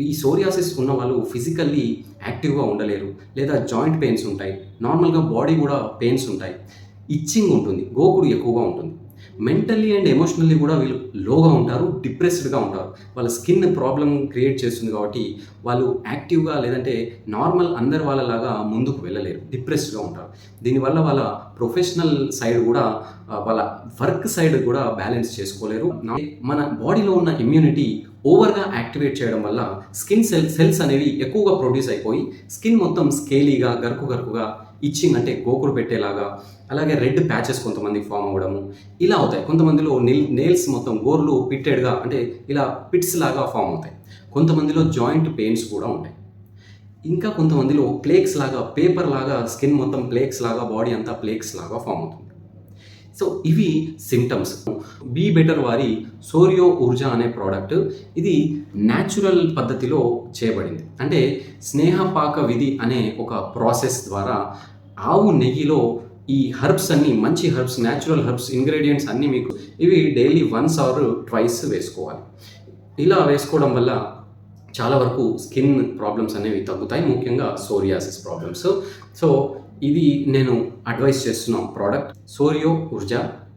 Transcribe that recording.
ఈ సోరియాసిస్ ఉన్న వాళ్ళు ఫిజికల్లీ యాక్టివ్గా ఉండలేరు. లేదా జాయింట్ పెయిన్స్ ఉంటాయి. నార్మల్గా బాడీ కూడా పెయిన్స్ ఉంటాయి. ఇచ్చింగ్ ఉంటుంది. గోకుడు ఎక్కువగా ఉంటుంది. మెంటల్లీ అండ్ ఎమోషనల్లీ కూడా వీళ్ళు లోగా ఉంటారు డిప్రెస్డ్గా ఉంటారు. వాళ్ళ స్కిన్ ప్రాబ్లం క్రియేట్ చేస్తుంది కాబట్టి వాళ్ళు యాక్టివ్గా లేదంటే నార్మల్ అందరి వాళ్ళలాగా ముందుకు వెళ్ళలేరు డిప్రెస్డ్గా ఉంటారు. దీనివల్ల వాళ్ళ ప్రొఫెషనల్ సైడ్ కూడా వాళ్ళ వర్క్ సైడ్ కూడా బ్యాలెన్స్ చేసుకోలేరు. మన బాడీలో ఉన్న ఇమ్యూనిటీ ఓవర్గా యాక్టివేట్ చేయడం వల్ల స్కిన్ సెల్ సెల్స్ అనేవి ఎక్కువగా ప్రొడ్యూస్ అయిపోయి స్కిన్ మొత్తం స్కేలీగా గరుకు గరుకుగా ఇచ్చింగ్ అంటే గోకుడు పెట్టేలాగా అలాగే రెడ్ ప్యాచెస్ కొంతమంది ఫామ్ అవ్వడము ఇలా అవుతాయి. కొంతమందిలో నెల్ నెయిల్స్ మొత్తం గోర్లు పిట్టెడ్గా అంటే ఇలా పిట్స్ లాగా ఫామ్ అవుతాయి. కొంతమందిలో జాయింట్ పెయిన్స్ కూడా ఉంటాయి. ఇంకా కొంతమందిలో ప్లేక్స్ లాగా పేపర్ లాగా స్కిన్ మొత్తం ప్లేక్స్ లాగా బాడీ అంతా ప్లేక్స్ లాగా ఫామ్ అవుతుంది. సో ఇవి సిమ్టమ్స్ బీ బెటర్ వారి సోరియో ఊర్జా అనే ప్రోడక్ట్ ఇది న్యాచురల్ పద్ధతిలో చేయబడింది. అంటే స్నేహపాక విధి అనే ఒక ప్రాసెస్ ద్వారా ఆవు నెయ్యిలో ఈ హర్బ్స్ అన్ని మంచి హర్బ్స్ న్యాచురల్ హర్బ్స్ ఇంగ్రీడియంట్స్ అన్నీ మీకు ఇవి డైలీ వన్స్ ఆర్ ట్వైస్ వేసుకోవాలి. ఇలా వేసుకోవడం వల్ల చాలా వరకు స్కిన్ ప్రాబ్లమ్స్ అనేవి తగ్గుతాయి. ముఖ్యంగా సోరియాసిస్ ప్రాబ్లమ్స్ సో ఇది నేను అడ్వైస్ చేస్తున్న ప్రోడక్ట్ సోరియో ఊర్జా